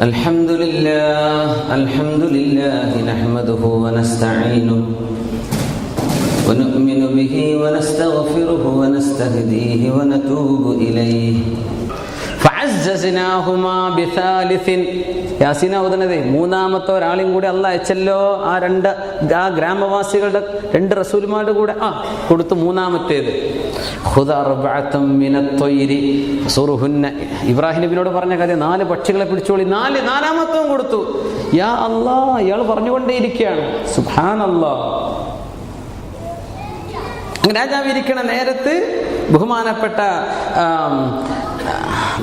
الحمد لله الحمد لله نحمده ونستعينه ونؤمن به ونستغفره ونستهديه ونتوب إليه. മൂന്നാമത്തെ ഒരാളെയും കൂടി അല്ല അയച്ചല്ലോ ആ രണ്ട് ആ ഗ്രാമവാസികളുടെ രണ്ട് റസൂൽമാരുടെ കൂടെ. ആ കൊടുത്തു മൂന്നാമത്തേത്. ഖുദ അർബഅത്തം മിനത്തൊയ്രി. സുറുഹുന്ന ഇബ്രാഹിം നബിനോട് പറഞ്ഞ കഥ നാല് പക്ഷികളെ പിടിച്ചോളി. നാല് നാലാമത്തവും കൊടുത്തു. യാ അല്ലാ ഇയാൾ പറഞ്ഞുകൊണ്ടേയിരിക്കുകയാണ്. സുഹാൻ അല്ലാ രാജാവ് ഇരിക്കണ നേരത്ത് ബഹുമാനപ്പെട്ട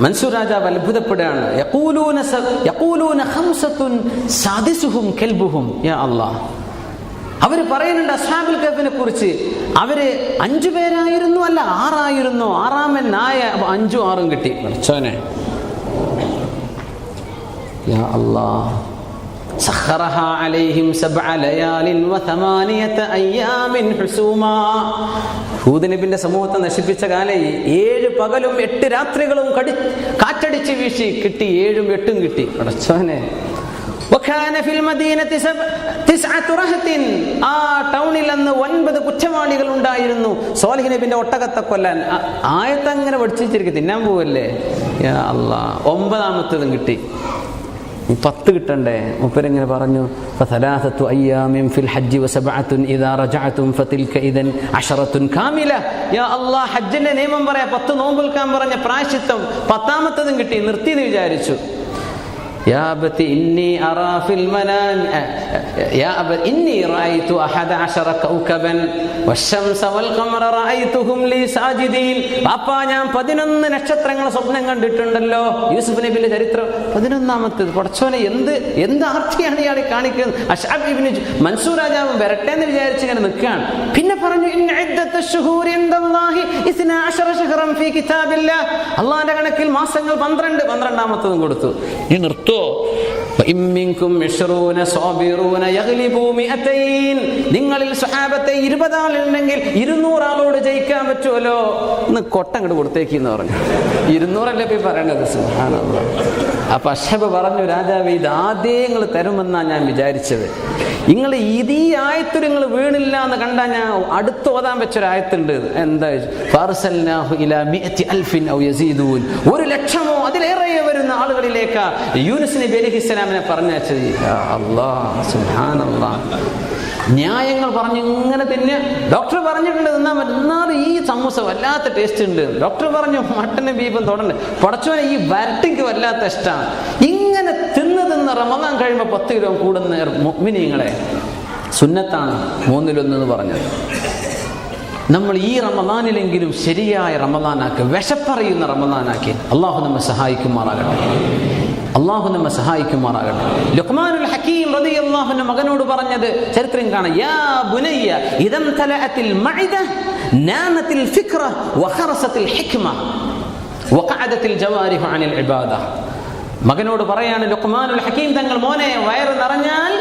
മൻസൂർ രാജാവ് അത്ഭുതപ്പെടുകയാണ്. യഖൂലൂന യഖൂലൂന ഖംസത്തുൻ സാദിസുഹും കൽബുഹും യാ അല്ലാഹ് അവർ പറയുന്നുണ്ട് അസ്ഹാബുൽ കഫിനെ കുറിച്ച്. അവർ അഞ്ചു പേരായിരുന്നു അല്ല ആറായിരുന്നു. ആറാമൻ നായ അഞ്ചും ആറും കിട്ടി. പഠിച്ചോനെ യാ അല്ലാഹ് سخرها عليهم سبع ليال وثمانية أيام حسوما ഹൂദ് നബിന്റെ സമൂഹത്തെ നശിപ്പിച്ച കാലം ഏഴ് പകലും എട്ട് രാത്രികളും കടി കാറ്റടിച്ച് വീശി കിട്ടി ഏഴും എട്ടും കിട്ടി അടച്ചോനെ وكان في المدينة سبع تسعة رهط ആ ടൗണിൽ അന്ന് ഒൻപത് കുറ്റവാളികൾ ഉണ്ടായിരുന്നു സോലിഹ് നബിന്റെ ഒട്ടകത്തെ കൊല്ലാൻ ആ- ആയത്ത് അങ്ങനെ പഠിച്ചിരിക്കും തിന്നാൻ പോവല്ലേ യാ അല്ലാ ഒമ്പതാമത്തതും കിട്ടി ഈ പത്ത് കിട്ടണ്ടേ? മുപ്പരിങ്ങനെ പറഞ്ഞു? ഫസലാസത്തു ഫിൽ ഇദാ ഫതിൽക ഇദൻ കാമില. യാ അല്ലാഹ് ഹജ്ജിന്റെ നിയമം പറയാ പത്ത് നോമ്പ് നിൽക്കാൻ പറഞ്ഞ പ്രായശ്ചിത്തം പത്താമത്തതും കിട്ടി നിർത്തി എന്ന് വിചാരിച്ചു. يا أبت إني أرى في المنام يا أبت إني رأيت أحد عشر كوكبا والشمس والقمر رأيتهم لي ساجدين പാപ്പാ ഞാൻ പതിനൊന്ന് നക്ഷത്രങ്ങൾ സ്വപ്നം കണ്ടിട്ടുണ്ടല്ലോ യൂസുഫ് നബിയുടെ ചരിത്രം പതിനൊന്നാമത്തേത് പടച്ചോനെ എന്ത് എന്ത് ആർത്തിയാണ് ഇയാളെ കാണിക്കുന്നത് അഷാബ് ഇബ്നു ജു- മൻസൂർ രാജാവ് വരട്ടെ എന്ന് വിചാരിച്ച് ഇങ്ങനെ നിൽക്കുകയാണ് പിന്നെ പറഞ്ഞു അള്ളാന്റെ കണക്കിൽ മാസങ്ങൾ പന്ത്രണ്ട് പന്ത്രണ്ടാമത്തതും കൊടുത്തു. ഇനി നിർത്തോ. നിങ്ങളിൽ സ്വഹാബത്തെ ഇരുപതാളുണ്ടെങ്കിൽ ഇരുന്നൂറ് ആളോട് ജയിക്കാൻ പറ്റുമല്ലോ എന്ന് കൊട്ടങ്ങോട് കൊടുത്തേക്കെന്ന് പറഞ്ഞു. ഇരുന്നൂറല്ലേ പോയി പറയണത്? സുഹാനുള്ള അപ്പൊ അഷബ് പറഞ്ഞു രാജാവ് ഇത് ആദ്യങ്ങൾ തരുമെന്നാണ് ഞാൻ വിചാരിച്ചത്. നിങ്ങൾ ഇത് ഈ നിങ്ങൾ വീണില്ല എന്ന് കണ്ടാൽ ഞാൻ അടുത്ത് ഓതാൻ വെച്ചൊരായത്തുണ്ട് എന്താ. ഒരു ലക്ഷമോ അതിലേറെ വരുന്ന ആളുകളിലേക്ക് യൂനുസ് നബി അലഹി ഇസ്ലാമിനെ സുബ്ഹാനല്ലാഹ് ന്യായങ്ങൾ പറഞ്ഞു ഇങ്ങനെ തന്നെ ഡോക്ടർ പറഞ്ഞിട്ടുണ്ട് എന്നാ എന്നാലും ഈ സമൂസ വല്ലാത്ത ടേസ്റ്റ് ഉണ്ട്. ഡോക്ടർ പറഞ്ഞു മട്ടനും ബീഫും തൊടണ്ട്. പടച്ചോനെ ഈ വരട്ടിക്ക് വല്ലാത്ത ഇഷ്ടമാണ് തിന്ന് റമദാൻ കഴിയുമ്പോൾ പത്ത് കിലോ കൂടുന്ന മുഗ്മിനിങ്ങളെ സുന്നത്താണ് മൂന്നിലൊന്നെന്ന് പറഞ്ഞത്. നമ്മൾ ഈ റമദാനിലെങ്കിലും ശരിയായ റമദാനാക്കി വിശപ്പറിയുന്ന റമദാനാക്കി അള്ളാഹു നമ്മെ സഹായിക്കുമാറാകട്ടെ. അള്ളാഹു നമ്മെ സഹായിക്കുമാറാകട്ടെ. ലുക്മാനുൽ ഹക്കീം റളിയല്ലാഹുവിന്റെ മകനോട് പറഞ്ഞത് ചരിത്രം കാണാം. യാ ബുനയ്യ ഇദം തലഅത്തിൽ മഇദ നാമത്തിൽ ഫിക്റ വഖറസത്തിൽ ഹിക്മ വഖഅദത്തിൽ ജവാരിഹു അനിൽ ഇബാദ. മകനോട് പറയാണ് ലുക്മാനുൽ ഹക്കീം തങ്ങൾ മോനെ വയറ് നിറഞ്ഞാൽ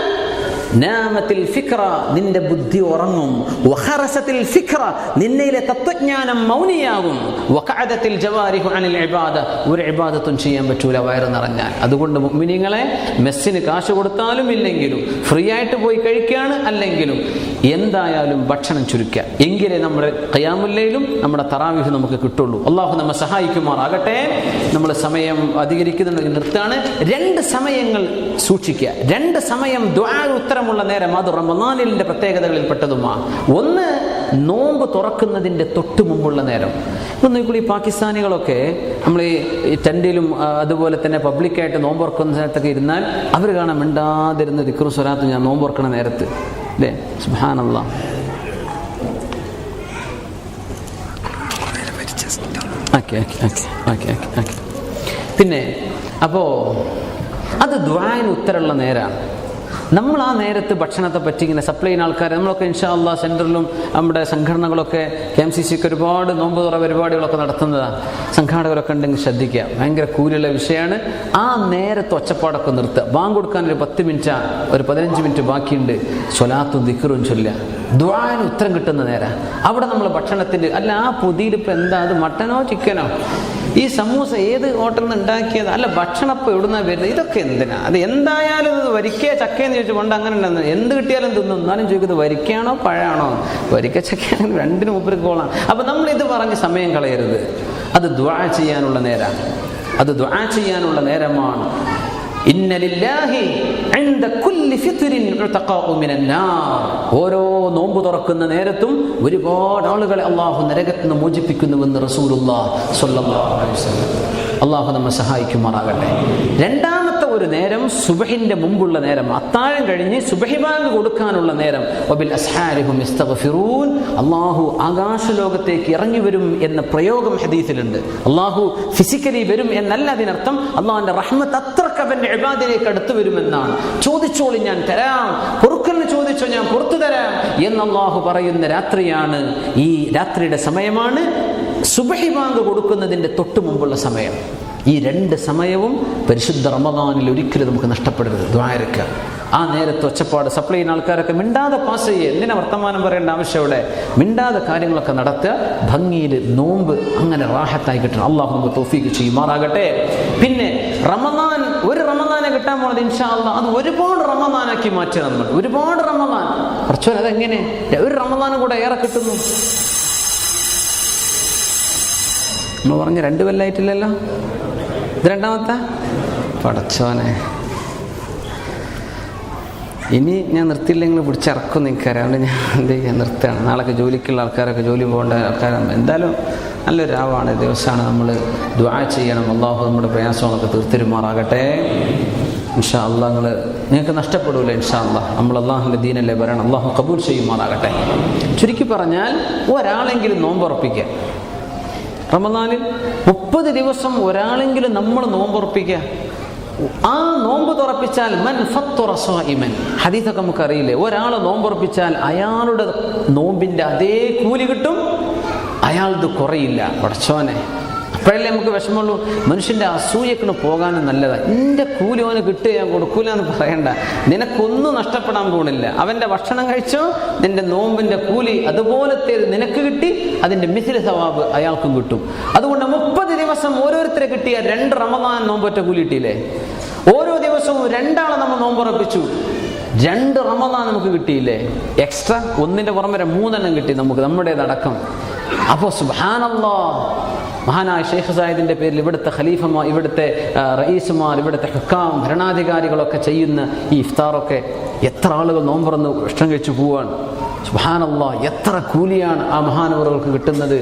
നാമത്തിൽ ഫിക്ര നിന്റെ ബുദ്ധി ഉറങ്ങും. വഖറസത്തിൽ ഫിക്ര നിന്നയിലെ തത്വജ്ഞാനം മൗനിയാകും. വഖഅദത്തിൽ ജവാരിഹു അനിൽ ഇബാദ ഒരു ഇബാദത്തും ചെയ്യാൻ പറ്റൂല വയറ് നിറഞ്ഞാൽ. അതുകൊണ്ട് മുഅ്മിനീങ്ങളെ മെസ്സിന് കാശ് കൊടുത്താലും ഇല്ലെങ്കിലും ഫ്രീ ആയിട്ട് പോയി കഴിക്കുകയാണ് അല്ലെങ്കിലും എന്തായാലും ഭക്ഷണം ചുരുക്കുക. എങ്കിലേ നമ്മുടെ ഖയാമുല്ലയിലും നമ്മുടെ തറാവിഹ് നമുക്ക് കിട്ടുള്ളൂ. അള്ളാഹു നമ്മെ സഹായിക്കുമാറാകട്ടെ. നമ്മൾ സമയം അധികരിക്കുന്നുണ്ടെങ്കിൽ നിർത്താണ് രണ്ട് സമയങ്ങൾ സൂക്ഷിക്കുക. രണ്ട് സമയം ദ്വാ ഉത്തരമുള്ള നേരം അത് റമദാനിലിന്റെ പ്രത്യേകതകളിൽ പെട്ടതുമാ ഒന്ന് നോമ്പ് തുറക്കുന്നതിന്റെ തൊട്ട് മുമ്പുള്ള നേരം. ഇപ്പം ഈ പാകിസ്ഥാനികളൊക്കെ നമ്മൾ ഈ ടെന്റിലും അതുപോലെ തന്നെ പബ്ലിക്കായിട്ട് നോമ്പ് തുറക്കുന്ന നേരത്തൊക്കെ ഇരുന്നാൽ അവർ കാണാൻ മിണ്ടാതിരുന്ന ദിക്റും സ്വരാത്ത് ഞാൻ നോമ്പ് തുറക്കുന്ന നേരത്ത്. അല്ലേ സുഹാനല്ല പിന്നെ അപ്പോൾ അത് ദ്വായന് ഉത്തരമുള്ള നേരമാണ് നമ്മൾ ആ നേരത്ത് ഭക്ഷണത്തെ പറ്റി ഇങ്ങനെ സപ്ലൈ ചെയ്യുന്ന ആൾക്കാർ നമ്മളൊക്കെ ഇൻഷാ അള്ളാ സെന്ററിലും നമ്മുടെ സംഘടനകളൊക്കെ കെ എം സി സിക്ക് ഒരുപാട് നോമ്പ് തുറ പരിപാടികളൊക്കെ നടത്തുന്നതാണ് സംഘാടകരൊക്കെ ഉണ്ടെങ്കിൽ ശ്രദ്ധിക്കുക. ഭയങ്കര കൂലുള്ള വിഷയമാണ്. ആ നേരത്ത് ഒച്ചപ്പാടൊക്കെ നിർത്തുക. ബാങ്ക് കൊടുക്കാൻ ഒരു പത്ത് മിനിറ്റ് ഒരു പതിനഞ്ച് മിനിറ്റ് ബാക്കിയുണ്ട്. സ്വലാത്തും ദിക്കറും ചൊല്ലുക. ദ്വാന് ഉത്തരം കിട്ടുന്ന നേരം. അവിടെ നമ്മൾ ഭക്ഷണത്തിന്റെ അല്ല ആ പുതിയിരിപ്പ് എന്താ അത് മട്ടനോ ചിക്കനോ? ഈ സമൂസ ഏത് ഹോട്ടലിൽ നിന്ന് ഉണ്ടാക്കിയത്? അല്ല ഭക്ഷണപ്പം എവിടുന്ന വരുന്നത്? ഇതൊക്കെ എന്തിനാ? അത് എന്തായാലും ഇത് വരിക്കേ ചക്കയെന്ന് ചോദിച്ചു കൊണ്ട് അങ്ങനെ ഉണ്ടെന്ന് എന്ത് കിട്ടിയാലും തിന്നും. എന്നാലും ചോദിക്കുന്നത് വരിക്കയാണോ പഴമാണോ വരിക്ക ചക്കയാണെങ്കിൽ രണ്ടിനും കോളാണ് അപ്പൊ നമ്മൾ ഇത് പറഞ്ഞ് സമയം കളയരുത്. അത് ദ്വാ ചെയ്യാനുള്ള നേരമാണ് അത് ദ്വാ ചെയ്യാനുള്ള നേരമാണ്. ഓരോ നോമ്പ് തുറക്കുന്ന നേരത്തും ഒരുപാട് ആളുകളെ അള്ളാഹു നരകത്തിൽ നിന്ന് മോചിപ്പിക്കുന്നുവെന്ന് വസല്ലം. അള്ളാഹു നമ്മെ സഹായിക്കുമാറാകട്ടെ. രണ്ടാമത്തെ ഒരു നേരം സുബഹിന്റെ മുമ്പുള്ള നേരം അത്താഴം കഴിഞ്ഞ് സുബഹിബാങ്ക് കൊടുക്കാനുള്ള നേരം. വബിൽ അസ്ഹാരിഹും അള്ളാഹു ആകാശലോകത്തേക്ക് ഇറങ്ങി വരും എന്ന പ്രയോഗം ഹദീസിലുണ്ട്. അള്ളാഹു ഫിസിക്കലി വരും എന്നല്ല അതിനർത്ഥം അള്ളാഹുന്റെ റഹ്മത്ത് അത്രയ്ക്ക് അവന്റെ ഇബാദിലേക്ക് അടുത്തു വരുമെന്നാണ്. ചോദിച്ചോളി ഞാൻ തരാം. പൊറുക്കലിന് ചോദിച്ചോ ഞാൻ പുറത്തു തരാം എന്നല്ലാഹു പറയുന്ന രാത്രിയാണ് ഈ രാത്രിയുടെ സമയമാണ്. സുബഹി ബാങ്ക് കൊടുക്കുന്നതിന്റെ തൊട്ടു മുമ്പുള്ള സമയം. ഈ രണ്ട് സമയവും പരിശുദ്ധ റമദാനിൽ ഒരിക്കലും നമുക്ക് നഷ്ടപ്പെടരുത്. ദ്വാരക്ക ആ നേരത്തെ ഒച്ചപ്പാട് സപ്ലൈ ചെയ്യുന്ന ആൾക്കാരൊക്കെ മിണ്ടാതെ പാസ് ചെയ്യുക. എന്തിനാ വർത്തമാനം പറയേണ്ട ആവശ്യം ഇവിടെ മിണ്ടാതെ കാര്യങ്ങളൊക്കെ നടത്തുക. ഭംഗിയിൽ നോമ്പ് അങ്ങനെ റാഹത്തായി കിട്ടണം. അള്ളാഹു നമുക്ക് തോഫീക്ക് ചെയ്യുമാറാകട്ടെ. പിന്നെ റമദാൻ ഒരു റമദാനെ കിട്ടാൻ പോണത് ഇൻഷാ അള്ളാ അത് ഒരുപാട് റമദാനാക്കി മാറ്റുക നമ്മൾ. ഒരുപാട് റമദാൻ. കുറച്ചോ അതെങ്ങനെ? ഒരു റമദാനും കൂടെ ഏറെ കിട്ടുന്നു. നമ്മൾ പറഞ്ഞ രണ്ട് കൊല്ലായിട്ടില്ലല്ലോ? ഇത് രണ്ടാമത്തെ? പടച്ചോനെ. ഇനി ഞാൻ നിർത്തിയില്ലെങ്കിൽ പിടിച്ചിറക്കും നിൽക്കാറ് അതുകൊണ്ട് ഞാൻ എന്ത് ചെയ്യാൻ നിർത്തുകയാണ് നാളെയൊക്കെ ജോലിക്കുള്ള ആൾക്കാരൊക്കെ ജോലി പോകേണ്ട ആൾക്കാരാണ് എന്തായാലും നല്ലൊരു രാവാണ്. ദിവസമാണ് നമ്മൾ ദ്വാ ചെയ്യണം. അള്ളാഹു നമ്മുടെ പ്രയാസങ്ങളൊക്കെ തീർത്തിരുമാറാകട്ടെ. ഇൻഷാ അള്ളാഹ് നിങ്ങൾ നിങ്ങൾക്ക് നഷ്ടപ്പെടൂല ഇൻഷാ അള്ളാഹ് നമ്മൾ അള്ളാഹുന്റെ ദീനല്ലേ വരണം. അള്ളാഹു കബൂൽ ചെയ്യുമാറാകട്ടെ. ചുരുക്കി പറഞ്ഞാൽ ഒരാളെങ്കിലും നോമ്പുറപ്പിക്കുക. റമദാനിൽ മുപ്പത് ദിവസം ഒരാളെങ്കിലും നമ്മൾ നോമ്പുറപ്പിക്കുക. ആ നോമ്പ് തുറപ്പിച്ചാൽ മൻ ഫത്തുറ സ്വാഇമൻ ഹദീസൊക്കെ നമുക്ക് അറിയില്ലേ ഒരാൾ നോമ്പുറപ്പിച്ചാൽ അയാളുടെ നോമ്പിന്റെ അതേ കൂലി കിട്ടും. അയാളത് കുറയില്ല. പടച്ചോനെ. അപ്പോഴല്ലേ നമുക്ക് വിഷമമുള്ളൂ? മനുഷ്യന്റെ അസൂയക്കിന് പോകാനും നല്ലതാണ് എന്റെ കൂലി അവന് കിട്ടുക ഞാൻ കൊടുക്കൂല എന്ന് പറയണ്ട. നിനക്കൊന്നും നഷ്ടപ്പെടാൻ പോണില്ല. അവന്റെ ഭക്ഷണം കഴിച്ചോ നിന്റെ നോമ്പിന്റെ കൂലി അതുപോലത്തെ നിനക്ക് കിട്ടി അതിന്റെ മിഥില സവാബ് അയാൾക്കും കിട്ടും. അതുകൊണ്ട് മുപ്പത് ദിവസം ഓരോരുത്തരെ കിട്ടിയ രണ്ട് റമദാൻ നോമ്പൊറ്റ കൂലി കിട്ടിയില്ലേ? ഓരോ ദിവസവും രണ്ടാളെ നമ്മൾ നോമ്പുറപ്പിച്ചു. രണ്ട് റമദാൻ നമുക്ക് കിട്ടിയില്ലേ? എക്സ്ട്രാ ഒന്നിന്റെ പുറമെ മൂന്നെണ്ണം കിട്ടി നമുക്ക് നമ്മുടേതടക്കം. അപ്പോൾ സുബാനല്ലോ മഹാനായ ഷെയ്ഖ് സായിദിന്റെ പേരിൽ ഇവിടുത്തെ ഖലീഫമാർ ഇവിടുത്തെ റയീസുമാർ ഇവിടുത്തെ ഹുക്കാം ഭരണാധികാരികളൊക്കെ ചെയ്യുന്ന ഈ ഇഫ്താറൊക്കെ എത്ര ആളുകൾ നോമ്പറന്ന് ഭക്ഷണം കഴിച്ചു പോവാണ്. സുബാനല്ല എത്ര കൂലിയാണ് ആ മഹാനവറുകൾക്ക് കിട്ടുന്നത്?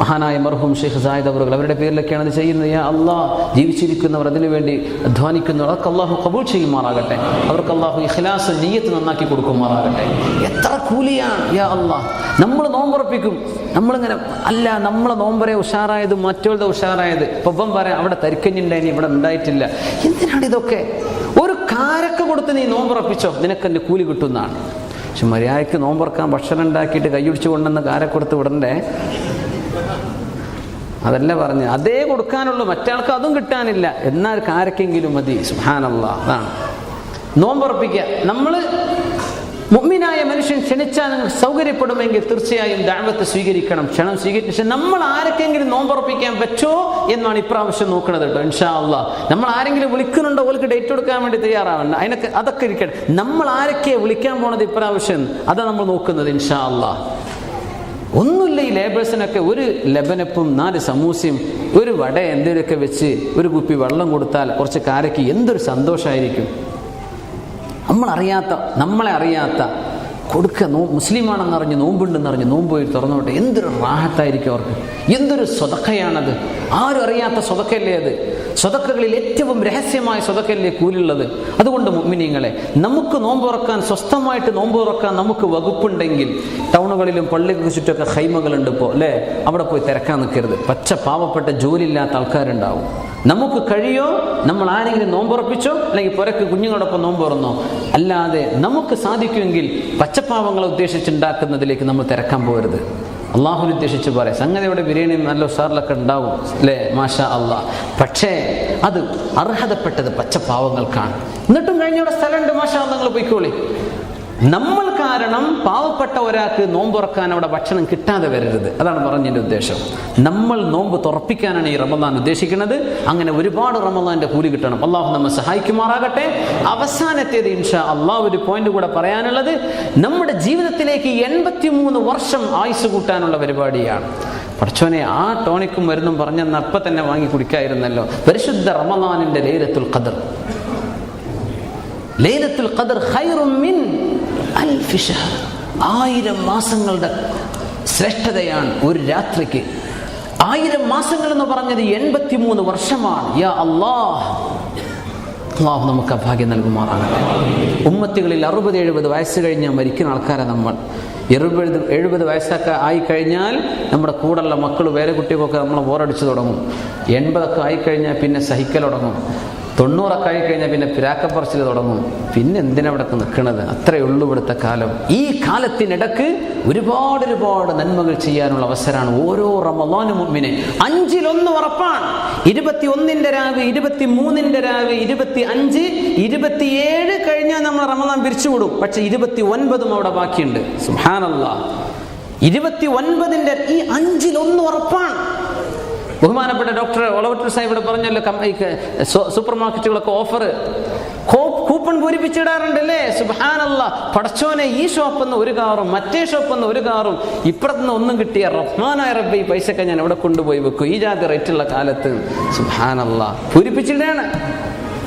മഹാനായ മർഹൂം ഷെയ്ഖ് സായിദ് അവറുകൾ അവരുടെ പേരിലൊക്കെയാണ് അത് ചെയ്യുന്നത്. യാ അള്ളാഹ് ജീവിച്ചിരിക്കുന്നവർ അതിനു വേണ്ടി അധ്വാനിക്കുന്നവർ അവർക്ക് അള്ളാഹു കബൂൾ ചെയ്യുമാറാകട്ടെ. അവർക്ക് അള്ളാഹു ഇഖ്ലാസ് നീയത്ത് നന്നാക്കി കൊടുക്കുമാറാകട്ടെ. എത്ര കൂലിയാണ്? യാ അള്ളാഹ് നമ്മൾ നോമ്പുറപ്പിക്കും. നമ്മളിങ്ങനെ അല്ല നമ്മളെ നോമ്പരെ ഉഷാറായത് മറ്റുള്ളത് ഉഷാറായത്. ഇപ്പം പറയാം അവിടെ തരിക്കഞ്ഞുണ്ടായിനി ഇവിടെ ഉണ്ടായിട്ടില്ല. എന്തിനാണ് ഇതൊക്കെ? ഒരു കാരക്ക കൊടുത്ത് നീ നോമ്പുറപ്പിച്ചോ? നിനക്ക് എന്റെ കൂലി കിട്ടുന്നതാണ്. പക്ഷെ മര്യാദയ്ക്ക് നോമ്പുറക്കാൻ ഭക്ഷണം ഉണ്ടാക്കിയിട്ട് കൈയൊടിച്ചു കൊണ്ടുവന്ന് കാരെ കൊടുത്ത് വിടണ്ടേ? അതല്ല പറഞ്ഞ് അതേ കൊടുക്കാനുള്ളൂ മറ്റാൾക്ക് അതും കിട്ടാനില്ല. എന്നാൽ കാരക്കെങ്കിലും മതി. സുഹാനല്ല അതാണ്. നോമ്പുറപ്പിക്കുക. നമ്മൾ മുമ്മിനായ മനുഷ്യൻ ക്ഷണിച്ചാൽ സൗകര്യപ്പെടുമെങ്കിൽ തീർച്ചയായും ദാവത്ത് സ്വീകരിക്കണം. ക്ഷണം സ്വീകരിച്ച നമ്മൾ ആരൊക്കെങ്കിലും നോമ്പുറപ്പിക്കാൻ പറ്റുമോ എന്നാണ് ഇപ്രാവശ്യം നോക്കുന്നത് കേട്ടോ ഇൻഷാ അള്ളാഹ് നമ്മൾ ആരെങ്കിലും വിളിക്കുന്നുണ്ടോ ഓൾക്ക് ഡേറ്റ് കൊടുക്കാൻ വേണ്ടി തയ്യാറാവണ്ട. അതിനൊക്കെ അതൊക്കെ ഇരിക്കട്ടെ. നമ്മൾ ആരൊക്കെ വിളിക്കാൻ പോണത് ഇപ്രാവശ്യം? അതാണ് നമ്മൾ നോക്കുന്നത് ഇൻഷാ അള്ളാഹ് ഒന്നുമില്ല ഈ ലേബേഴ്സിനൊക്കെ ഒരു ലബനപ്പും നാല് സമൂസയും ഒരു വട എന്തെങ്കിലുമൊക്കെ വെച്ച് ഒരു കുപ്പി വെള്ളം കൊടുത്താൽ കുറച്ച് കാരയ്ക്ക് എന്തൊരു സന്തോഷമായിരിക്കും നമ്മളറിയാത്ത നമ്മളെ അറിയാത്ത കൊടുക്കുക നോ മുസ്ലിമാണെന്ന് അറിഞ്ഞ് നോമ്പുണ്ടെന്ന് അറിഞ്ഞ് നോമ്പ് പോയി തുറന്നോട്ടെ എന്തൊരു റാഹത്തായിരിക്കും അവർക്ക്? എന്തൊരു സ്വതക്കയാണത്? ആരും അറിയാത്ത സ്വതക്കല്ലേ അത്? സ്വതക്കകളിൽ ഏറ്റവും രഹസ്യമായ സ്വതക്കല്ലേ കൂലുള്ളത്? അതുകൊണ്ട് മുമ്മിനിങ്ങളെ നമുക്ക് നോമ്പ് തുറക്കാൻ സ്വസ്ഥമായിട്ട് നോമ്പ് തുറക്കാൻ നമുക്ക് വകുപ്പുണ്ടെങ്കിൽ ടൗണുകളിലും പള്ളികൾക്ക് ചുറ്റൊക്കെ ഹൈമകളുണ്ട് ഇപ്പോൾ അല്ലേ? അവിടെ പോയി തിരക്കാൻ നിൽക്കരുത്. പച്ച പാവപ്പെട്ട ജോലിയില്ലാത്ത ആൾക്കാരുണ്ടാവും. നമുക്ക് കഴിയോ? നമ്മൾ ആരെങ്കിലും നോമ്പുറപ്പിച്ചോ? അല്ലെങ്കിൽ പുരക്ക് കുഞ്ഞുങ്ങളോടൊപ്പം നോമ്പുറന്നോ? അല്ലാതെ നമുക്ക് സാധിക്കുമെങ്കിൽ പച്ചപ്പാവങ്ങളെ ഉദ്ദേശിച്ചുണ്ടാക്കുന്നതിലേക്ക് നമ്മൾ തിരക്കാൻ പോകരുത്. അള്ളാഹുവിനെ ഉദ്ദേശിച്ച് പറയാം സംഗതിയുടെ ബിരിയാണി നല്ല ഉഷാറിലൊക്കെ ഉണ്ടാവും അല്ലേ? മാഷാ അള്ളാഹ് പക്ഷേ അത് അർഹതപ്പെട്ടത് പച്ചപ്പാവങ്ങൾക്കാണ്. എന്നിട്ടും കഴിഞ്ഞ സ്ഥലമുണ്ട് മാഷാ നിങ്ങൾ പോയിക്കോളി. നമ്മൾ കാരണം പാവപ്പെട്ട ഒരാൾക്ക് നോമ്പ് തുറക്കാൻ അവിടെ ഭക്ഷണം കിട്ടാതെ വരരുത്. അതാണ് പറഞ്ഞതിന്റെ ഉദ്ദേശം. നമ്മൾ നോമ്പ് തുറപ്പിക്കാനാണ് ഈ റമദാൻ ഉദ്ദേശിക്കുന്നത്. അങ്ങനെ ഒരുപാട് റമദാന്റെ കൂലി കിട്ടണം. അള്ളാഹു നമ്മെ സഹായിക്കുമാറാകട്ടെ. അവസാനത്തേത് ഇൻഷാ അള്ളാഹ് ഒരു പോയിന്റ് കൂടെ പറയാനുള്ളത്. നമ്മുടെ ജീവിതത്തിലേക്ക് എൺപത്തിമൂന്ന് വർഷം ആയുസ് കൂട്ടാനുള്ള പരിപാടിയാണ്. പഠിച്ചോനെ ആ ടോണിക്കും മരുന്നും പറഞ്ഞെന്ന് അപ്പം തന്നെ വാങ്ങി കുടിക്കായിരുന്നല്ലോ. പരിശുദ്ധ റമദാനിന്റെ ലൈലത്തുൽ ഖദർ. ലൈലത്തുൽ ഖദർ ഖൈറും മിൻ ആയിരം മാസങ്ങളുടെ ശ്രേഷ്ഠതയാണ് ഒരു രാത്രിക്ക്. ആയിരം മാസങ്ങൾ എന്ന് പറഞ്ഞത് എൺപത്തിമൂന്ന് വർഷമാണ്. യാ അള്ളാഹ് അള്ളാഹു നമുക്ക് ഭാഗ്യം നൽകുമാറാണ് ഉമ്മത്തികളിൽ അറുപത് എഴുപത് വയസ്സ് കഴിഞ്ഞാൽ മരിക്കുന്ന ആൾക്കാരെ നമ്മൾ. എഴുപത് എഴുപത് വയസ്സൊക്കെ ആയിക്കഴിഞ്ഞാൽ നമ്മുടെ കൂടെയുള്ള മക്കൾ വേറെ കുട്ടികൾക്കൊക്കെ നമ്മൾ ബോറടിച്ചു തുടങ്ങും. എൺപതൊക്കെ ആയിക്കഴിഞ്ഞാൽ പിന്നെ സഹിക്കൽ തുടങ്ങും. തൊണ്ണൂറൊക്കെ ആയിക്കഴിഞ്ഞാൽ പിന്നെ പിരാക്കപ്പറച്ചിൽ തുടങ്ങും. പിന്നെ എന്തിനവിടെ നിൽക്കുന്നത് അത്രയേ ഉള്ളൂ ഇവിടുത്തെ കാലം. ഈ കാലത്തിനിടക്ക് ഒരുപാട് ഒരുപാട് നന്മകൾ ചെയ്യാനുള്ള അവസരമാണ് ഓരോ റമദാനും മുമ്പിനെ അഞ്ചിലൊന്ന് ഉറപ്പാണ്. ഇരുപത്തി ഒന്നിന്റെ രാവ് ഇരുപത്തി മൂന്നിന്റെ രാവ് ഇരുപത്തി അഞ്ച് ഇരുപത്തിയേഴ് കഴിഞ്ഞാൽ നമ്മൾ റമദാൻ പിരിച്ചുവിടും. പക്ഷെ ഇരുപത്തി ഒൻപതും അവിടെ ബാക്കിയുണ്ട്. സുഹാനല്ല ഇരുപത്തി ഒൻപതിന്റെ ഈ അഞ്ചിലൊന്ന് ഉറപ്പാണ്. ബഹുമാനപ്പെട്ട ഡോക്ടർ ഒളവട്ടർ സാഹിബ് ഇവിടെ പറഞ്ഞല്ലോ സൂപ്പർ മാർക്കറ്റുകളൊക്കെ ഓഫർ കൂപ്പൺ പൂരിപ്പിച്ചിടാറുണ്ടല്ലേ? സുബാനല്ല പടച്ചോനെ ഈ ഷോപ്പെന്ന് ഒരു കാറും മറ്റേ ഷോപ്പെന്ന് ഒരു കാറും ഇപ്പുറത്തുനിന്ന് ഒന്നും കിട്ടിയ റഹ്മാനായ റബ്ബ് ഈ പൈസയൊക്കെ ഞാൻ എവിടെ കൊണ്ടുപോയി വെക്കും. ഈ ജാതി റേറ്റുള്ള കാലത്ത് സുബാനല്ല പൂരിപ്പിച്ചിടാണ്